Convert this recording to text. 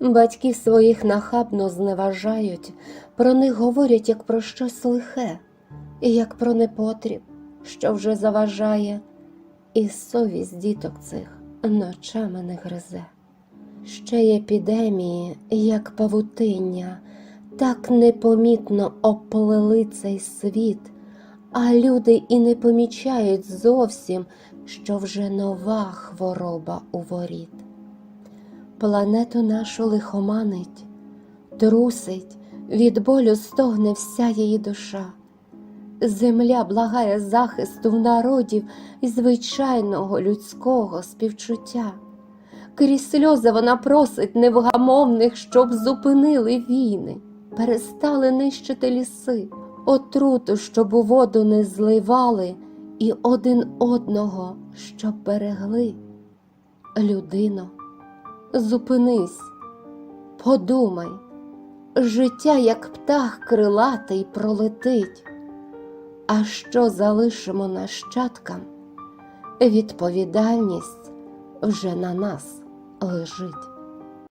Батьків своїх нахабно зневажають, про них говорять як про щось лихе, і як про непотріб, що вже заважає, і совість діток цих ночами не гризе. Ще й епідемії, як павутиння, так непомітно оплели цей світ, а люди і не помічають зовсім, що вже нова хвороба у воріт. Планету нашу лихоманить, трусить, від болю стогне вся її душа. Земля благає захисту в народів і звичайного людського співчуття. Крізь сльози вона просить невгамовних, щоб зупинили війни, перестали нищити ліси, отруту, щоб у воду не зливали, і один одного, щоб берегли. Людино, зупинись, подумай, життя, як птах крилатий, пролетить. А що залишимо нащадкам, відповідальність вже на нас лежить.